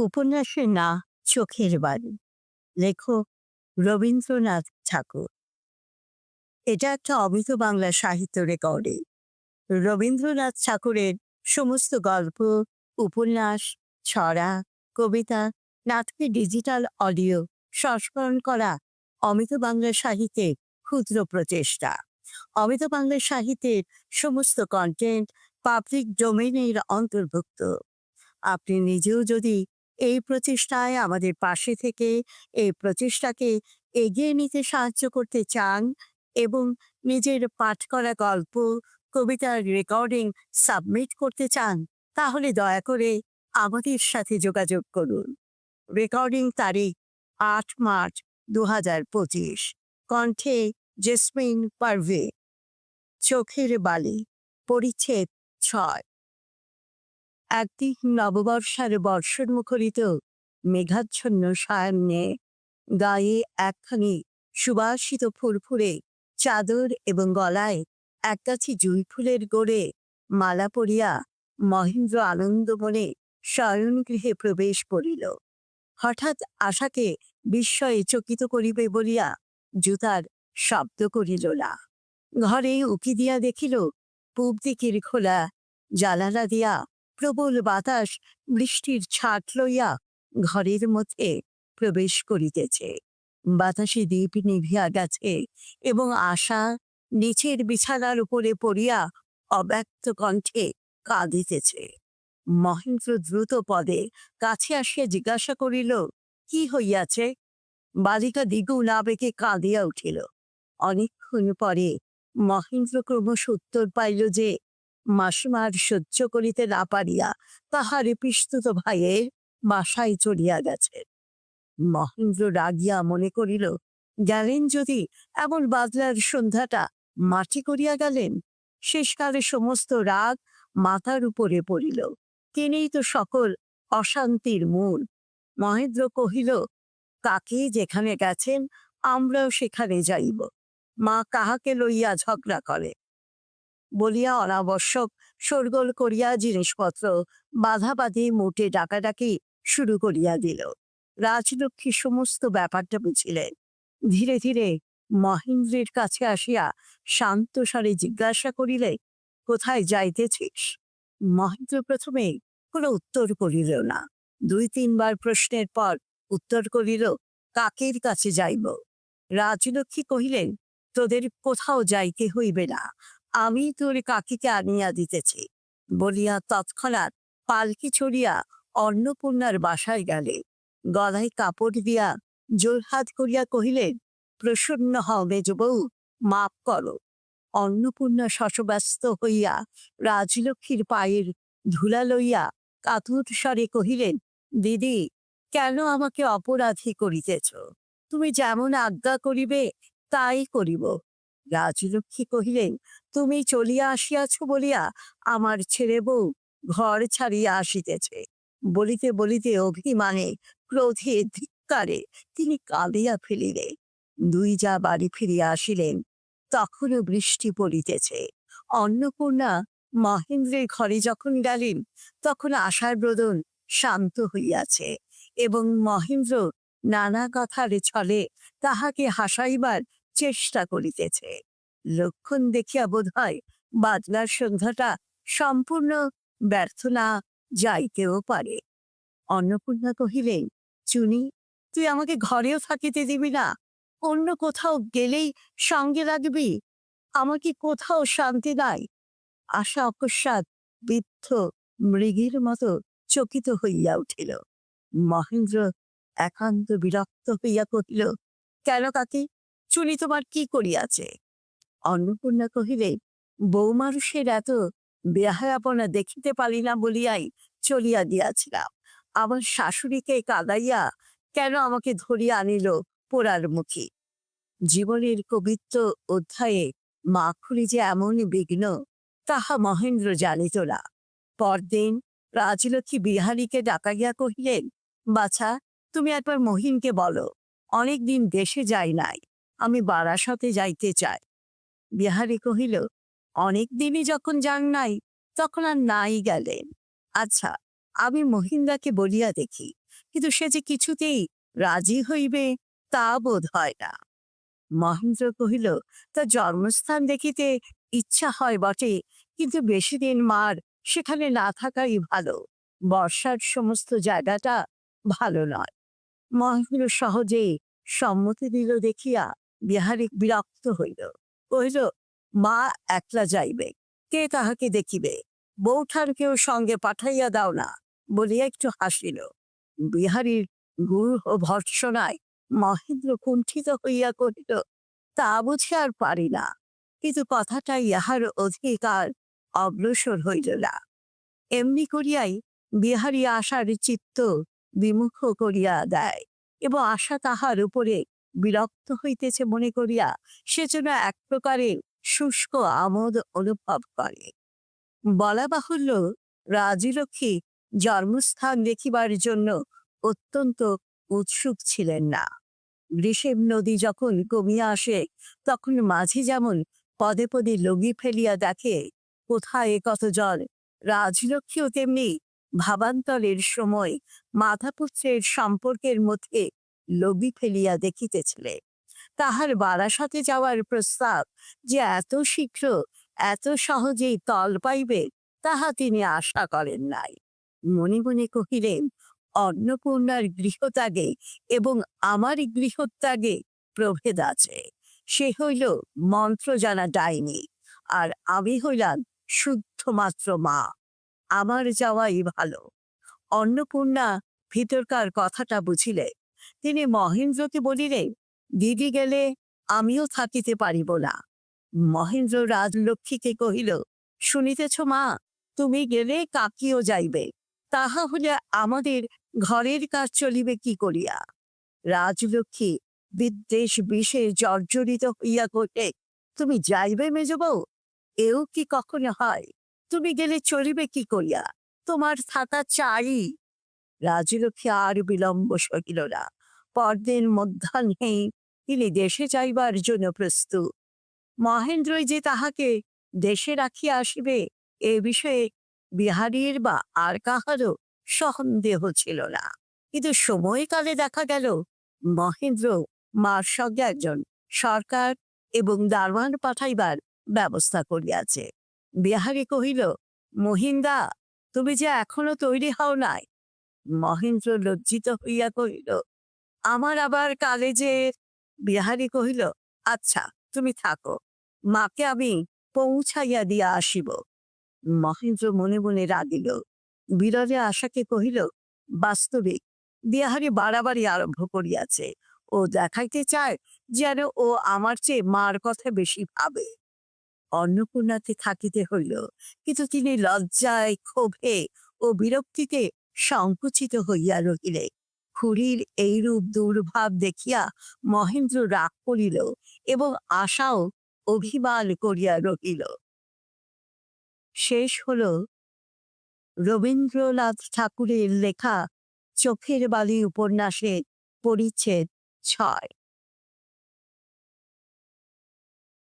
উপন্যাসের না চোখের বাড়ি লেখক রবীন্দ্রনাথ ঠাকুর। এটা একটা অবৈধ বাংলা সাহিত্য রেকর্ডে। রবীন্দ্রনাথ ঠাকুরের সমস্ত গল্প, উপন্যাস, ছড়া, কবিতা নাটকের ডিজিটাল অডিও সংস্করণ করা অমিত বাংলা সাহিত্যের ক্ষুদ্র প্রচেষ্টা। অমিত বাংলা সাহিত্যের সমস্ত কন্টেন্ট পাবলিক ডোমেইনের অন্তর্ভুক্ত। আপনি নিজেও যদি এই প্রচেষ্টায় আমাদের পাশে থেকে এই প্রচেষ্টাকে এগিয়ে নিতে সাহায্য করতে চান এবং নিজের পাঠ করা গল্প, কবিতার রেকর্ডিং সাবমিট করতে চান, তাহলে দয়া করে আমাদের সাথে যোগাযোগ করুন। রেকর্ডিং তারিখ আট মার্চ দু হাজার পঁচিশ। কণ্ঠে জেসমিন পারভে চোখের বালি, পরিচ্ছেদ ছয়। একদিন নববর্ষার বর্ষণ মুখরিত মেঘাচ্ছন্ন সায়ান্নে গায়ে একখানি সুবাসিত ফুরফুরে চাদর এবং গলায় একগাছি জুই ফুলের গোড়ে মালা পরিয়া মহেন্দ্র আনন্দ মনে শয়ন গৃহে প্রবেশ করিল। হঠাৎ আশাকে বিস্ময়ে চকিত করিবে বলিয়া জুতার শব্দ করিল না। ঘরে উকি দিয়া দেখিল পূব দিকের খোলা জানালা দিয়া প্রবল বাতাস বৃষ্টির ছাট লইয়া ঘরের মধ্যে প্রবেশ করিতেছে। বাতাসে দ্বীপ নিভিয়া গেছে এবং আশা নিচের বিছানার উপরে পড়িয়া অব্যক্ত কণ্ঠে কাঁদিতেছে। মহেন্দ্র দ্রুত পদে কাছে আসিয়া জিজ্ঞাসা করিল, কি হইয়াছে? বালিকা দ্বিগুণ আবেগে কাঁদিয়া উঠিল। অনেকক্ষণ পরে মহেন্দ্র ক্রমশ উত্তর পাইল যে মাসিমার সহ্য করিতে না পারিয়া তাহার পিস্তুত ভাইয়ের বাসায় চলিয়া গেছে। মহেন্দ্র রাগিয়া মনে করিল, গেলেন যদি এমন বাদলার সন্ধ্যাটা মাটি করিয়া গেলেন? শেষকালে সমস্ত রাগ মাথার উপরে পড়িল। তিনিই তো সকল অশান্তির মূল। মহেন্দ্র কহিল, কাকে যেখানে গেছেন আমরাও সেখানে যাইব। মা কাহাকে লইয়া ঝগড়া করে? বলিয়া অনাবশ্যক শোরগোল করিয়া জিনিসপত্র বাধাবাধি মোটে ডাকাডাকি শুরু করিয়া দিল। রাজলক্ষ্মী সমস্ত ব্যাপারটা বুঝিলেন। ধীরে ধীরে মহেন্দ্রের কাছে আসিয়া শান্ত স্বরে জিজ্ঞাসা করিলে কোথায় যাইতেছিস? মহেন্দ্র প্রথমে কোনো উত্তর করিল না। দুই তিনবার প্রশ্নের পর উত্তর করিল, কাকের কাছে যাইব? রাজলক্ষ্মী কহিলেন, তোদের কোথাও যাইতে হইবে না। আমি তোর কাকিকে আনিয়া দিতেছি। বলিয়া তৎক্ষণাৎ পালকি ছড়িয়া অন্নপূর্ণার বাসায় গেলে। গলায় কাপড় দিয়া জোরহাত করিয়া কহিলেন, প্রসন্ন হও মেজবউ মাপ করো। অন্নপূর্ণা শশব্যস্ত হইয়া রাজলক্ষ্মীর পায়ের ধুলা লইয়া কাতুর স্বরে কহিলেন, দিদি, কেন আমাকে অপরাধী করিতেছ? তুমি যেমন আজ্ঞা করিবে, তাই করিব। রাজলক্ষ্মী কহিলেন, তুমি চলিয়া আসিয়াছ বলিয়া আমার ছেলে বউ ঘর ছাড়িয়া আসিতেছে। বলিতে বলিতে অভিমানে, ক্রোধে, ধিক্কারে তিনি কাঁদিয়া ফেলিলেন দুই যা বাড়ি ফিরিয়া আসিলেন, তখনও বৃষ্টি পড়িতেছে। অন্নপূর্ণা মহেন্দ্রের ঘরে যখন গেলেন, তখন আশার ব্রদন শান্ত হইয়াছে এবং মহেন্দ্র নানা কথার ছলে তাহাকে হাসাইবার চেষ্টা করিতেছে। লক্ষণ দেখিয়া বোধ হয় বাদলার সন্ধ্যাটা সম্পূর্ণ ব্যর্থ না যাইতেও পারে। অন্নপূর্ণা কহিলেন, চুনি, তুই আমাকে ঘরেও থাকিতে দিবি না। অন্য কোথাও গেলেই সঙ্গে রাখবি। আমাকে কোথাও শান্তি নাই? আশা অকস্মাৎ বৃদ্ধ মৃগীর মতো চকিত হইয়া উঠিল। মহেন্দ্র একান্ত বিরক্ত হইয়া কহিল, কেন কাকি? চুনি তোমার কি করিয়াছে? অন্নপূর্ণা কহিলে বৌমানুষের এত বেহায়াপনা দেখিতে পারি না বলিয়াই চলিয়া দিয়াছিলাম আমার শাশুড়িকে কাঁদাইয়া কেন আমাকে ধরিয়া আনিল পোড়ার মুখী? জীবনের কবিত্ব অধ্যায়ে মাখুরি যে এমন বিঘ্ন, তাহা মহেন্দ্র জানিত না। পরদিন রাজলক্ষ্মী বিহারীকে ডাকাইয়া কহিলেন, বাছা, তুমি একবার মহিনকে বলো অনেক দিন দেশে যাই নাই। আমি বারাসতে যাইতে চাই। বিহারি কহিল, অনেক দিনই যখন যান নাই, তখন আর নাই গেলেন আচ্ছা আমি মহিন্দাকে বলিয়া দেখি, কিন্তু সে যে কিছুতেই রাজি হইবে, তা বোধ হয় না। মহেন্দ্র কহিল, তা জন্মস্থান দেখিতে ইচ্ছা হয় বটে, কিন্তু বেশি দিন মার সেখানে না থাকাই ভালো। বর্ষার সমস্ত জায়গাটা ভালো নয়। মহেন্দ্র সহজে সম্মতি দিল দেখিয়া বিহারী বিরক্ত হইল। কহিল, মা একলা যাইবে। কে তাহাকে দেখিবে? বৌঠার কেউ সঙ্গে পাঠাইয়া দাও না। বলিয়া একটু হাসিল। বিহারীর গুরু ও ভর্ৎসনায় মহেন্দ্র কুণ্ঠিত হইয়া কহিল, তা বুঝি আর পারি না। কিন্তু কথাটা ইহার অধিকার অগ্রসর হইল না। এমনি করিয়াই বিহারী আশার চিত্ত বিমুখ করিয়া দেয় এবং আশা তাহার উপরে বিরক্ত হইতেছে মনে করিয়া সে যেন এক প্রকারের শুষ্ক আমোদ অনুভব করে। বলা বাহুল্য, রাজলক্ষ্মী জন্মস্থান দেখিবার জন্য অত্যন্ত উৎসুক ছিলেন না। গ্রীষ্মের নদী যখন কমিয়া আসে, তখন মাঝি যেমন পদে পদে লগি ফেলিয়া দেখে, কোথায় কত জল? রাজলক্ষ্মীও তেমনি ভাবান্তরের সময় মাথাপুত্রের সম্পর্কের মধ্যে লগি ফেলিয়া দেখিতেছিলে। তাহার বারাসাতে যাওয়ার প্রস্তাব যে এত শীঘ্র, এত সহজেই তল পাইবে, তাহা তিনি আশা করেন নাই। মনে মনে কহিলেন, অন্নপূর্ণার গৃহত্যাগে এবং আমার গৃহত্যাগে প্রভেদ আছে। সে হইল মন্ত্র জানা ডাইনি, আর আমি হইলাম শুদ্ধ মাত্র মা। আমার যাওয়াই ভালো। অন্নপূর্ণা ভিতরকার কথাটা বুঝিলে তিনি মহেন্দ্রকে বলিলেন, দিদি গেলে আমিও থাকিতে পারিব না। মহেন্দ্র রাজলক্ষ্মীকে কহিল, শুনিতেছ মা, তুমি গেলে কাকিও যাইবে। তাহা হলে আমাদের ঘরের কাজ চলিবে কি করিয়া? রাজলক্ষ্মী বিদ্বেষ বিষে জর্জরিত হইয়া ঘটে তুমি যাইবে মেজবউ? এও কি কখনো হয়? তুমি গেলে চলিবে কি করিয়া? তোমার থাকা চাই রাজলক্ষ্মী আর বিলম্ব সহিল না। পরদিন মধ্যাহ্নেই তিনি দেশে যাইবার জন্য প্রস্তুত। মহেন্দ্রই যে তাহাকে দেশে রাখিয়া আসিবে, এ বিষয়ে বিহারীর বা আর কাহারও সন্দেহ ছিল না। কিন্তু সময়কালে দেখা গেল, মহেন্দ্র মার সঙ্গে একজন সরকার এবং দারোয়ান পাঠাইবার ব্যবস্থা করিয়াছে। বিহারী কহিল, মহিন্দা, তুমি যে এখনও তৈরি হও নাই মহেন্দ্র লজ্জিত হইয়া কহিল, আমার আবার কালেজের বিহারি কহিল আচ্ছা তুমি থাকো, মাকে আমি পৌঁছাইয়া দিয়া আসিব। মহেন্দ্র মনে মনে রাগিল, বিরলে আশাকে কহিল, বাস্তবিক, বিহারি বাড়াবাড়ি আরম্ভ করিয়াছে, ও দেখাইতে চায় যেন ও আমার চেয়ে মার কথা বেশি ভাবে। অন্নপূর্ণাতে থাকিতে হইল, কিন্তু তিনি লজ্জায়, ক্ষোভে ও বিরক্তিতে সংকুচিত হইয়া রহিলে। খুড়ির এইরূপ দুর্ভাব দেখিয়া মহেন্দ্র রাগ করিল এবং আশাও অভিমান করিয়া রহিল। শেষ হল রবীন্দ্রনাথ ঠাকুরের লেখা চোখের বালি উপন্যাসের পরিচ্ছেদ ছয়।